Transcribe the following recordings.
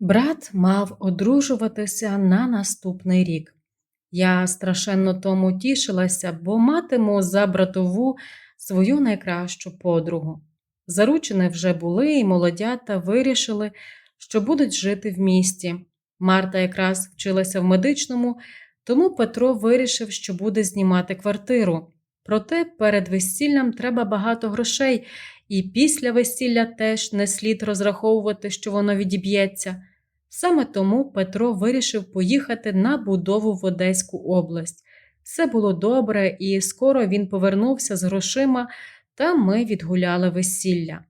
Брат мав одружуватися на наступний рік. Я страшенно тому тішилася, бо матиму за братову свою найкращу подругу. Заручені вже були, і молодята вирішили, що будуть жити в місті. Марта якраз вчилася в медичному, тому Петро вирішив, що буде знімати квартиру. Проте перед весіллям треба багато грошей, і після весілля теж не слід розраховувати, що воно відіб'ється. Саме тому Петро вирішив поїхати на будову в Одеську область. Все було добре, і скоро він повернувся з грошима, та ми відгуляли весілля.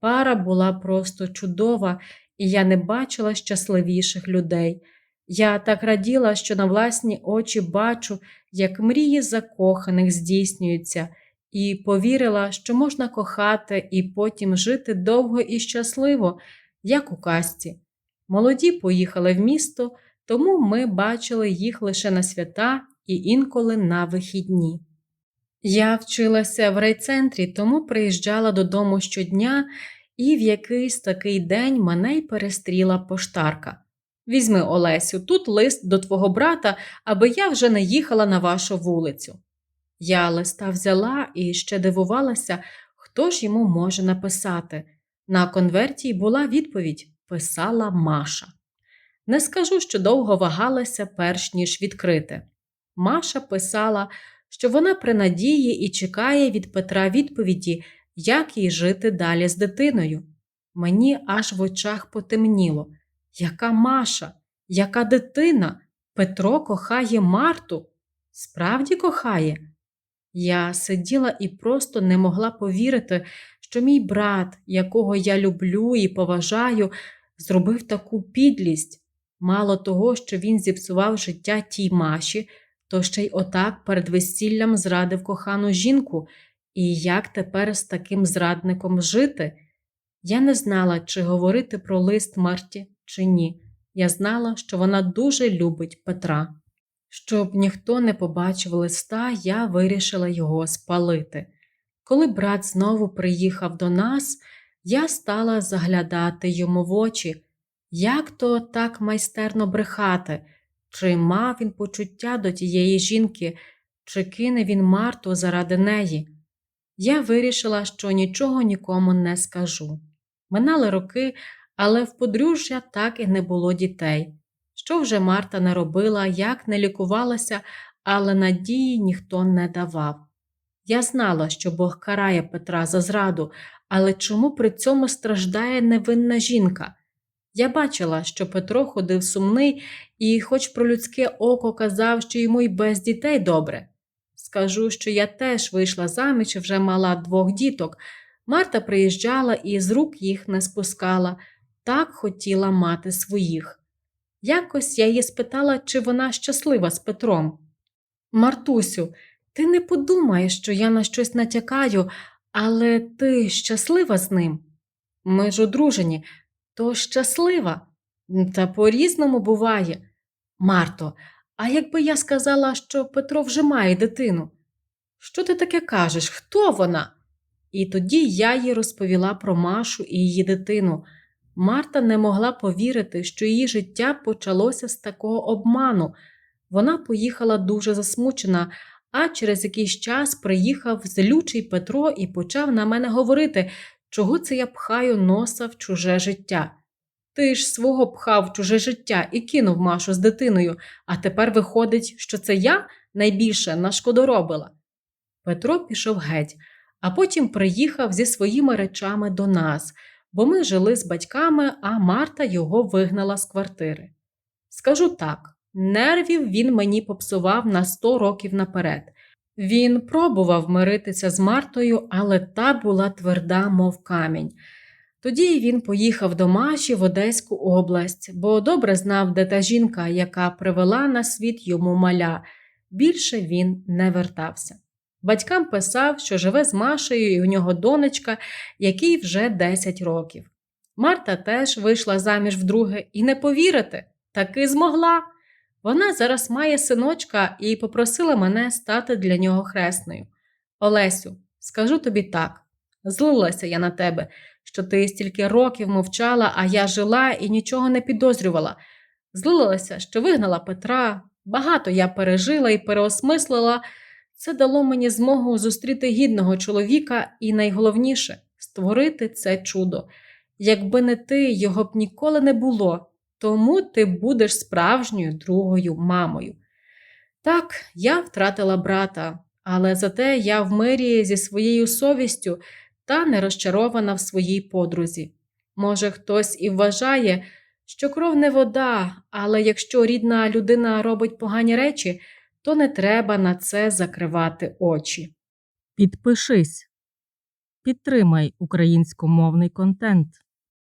Пара була просто чудова, і я не бачила щасливіших людей. Я так раділа, що на власні очі бачу, як мрії закоханих здійснюються, і повірила, що можна кохати і потім жити довго і щасливо, як у казці. Молоді поїхали в місто, тому ми бачили їх лише на свята і інколи на вихідні. Я вчилася в райцентрі, тому приїжджала додому щодня, і в якийсь такий день мене й перестріла поштарка. Візьми, Олесю, тут лист до твого брата, аби я вже не їхала на вашу вулицю. Я листа взяла і ще дивувалася, хто ж йому може написати. На конверті була відповідь писала Маша. Не скажу, що довго вагалася, перш ніж відкрити. Маша писала, що вона при надії і чекає від Петра відповіді, як їй жити далі з дитиною. Мені аж в очах потемніло. Яка Маша, яка дитина? Петро кохає Марту. Справді кохає? Я сиділа і просто не могла повірити, що мій брат, якого я люблю і поважаю, зробив таку підлість. Мало того, що він зіпсував життя тій Маші, то ще й отак перед весіллям зрадив кохану жінку, і як тепер з таким зрадником жити? Я не знала, чи говорити про лист Марті, чи ні. Я знала, що вона дуже любить Петра. Щоб ніхто не побачив листа, я вирішила його спалити. Коли брат знову приїхав до нас, я стала заглядати йому в очі, як то так майстерно брехати, чи мав він почуття до тієї жінки, чи кине він Марту заради неї. Я вирішила, що нічого нікому не скажу. Минали роки, але в подружжя так і не було дітей. Що вже Марта не робила, як не лікувалася, але надії ніхто не давав. Я знала, що Бог карає Петра за зраду, але чому при цьому страждає невинна жінка? Я бачила, що Петро ходив сумний і, хоч про людське око казав, що йому й без дітей добре. Скажу, що я теж вийшла заміж і вже мала двох діток. Марта приїжджала і з рук їх не спускала, так хотіла мати своїх. Якось я її спитала, чи вона щаслива з Петром. Мартусю, ти не подумаєш, що я на щось натякаю, але ти щаслива з ним? Ми ж одружені, то щаслива. Та по-різному буває. Марто, а якби я сказала, що Петро вже має дитину? Що ти таке кажеш? Хто вона? І тоді я їй розповіла про Машу і її дитину. Марта не могла повірити, що її життя почалося з такого обману. Вона поїхала дуже засмучена, а через якийсь час приїхав злючий Петро і почав на мене говорити, чого це я пхаю носа в чуже життя. Ти ж свого пхав в чуже життя і кинув Машу з дитиною, а тепер виходить, що це я найбільше нашкодоробила. Петро пішов геть, а потім приїхав зі своїми речами до нас, бо ми жили з батьками, а Марта його вигнала з квартири. Скажу так, нервів він мені попсував на сто років наперед. Він пробував миритися з Мартою, але та була тверда, мов камінь. Тоді він поїхав до Маші в Одеську область, бо добре знав, де та жінка, яка привела на світ йому маля. Більше він не вертався. Батькам писав, що живе з Машею і у нього донечка, якій вже 10 років. Марта теж вийшла заміж вдруге і не повірите, таки змогла. Вона зараз має синочка і попросила мене стати для нього хресною. Олесю, скажу тобі так: Злилася я на тебе, що ти стільки років мовчала, а я жила і нічого не підозрювала. Злилася, що вигнала Петра. Багато я пережила і переосмислила. Це дало мені змогу зустріти гідного чоловіка і найголовніше створити це чудо. Якби не ти, його б ніколи не було, тому ти будеш справжньою другою мамою. Так, я втратила брата, але зате я в мирі зі своєю совістю та не розчарована в своїй подрузі. Може, хтось і вважає, що кров не вода, але якщо рідна людина робить погані речі, то не треба на це закривати очі. Підпишись. Підтримай українськомовний контент.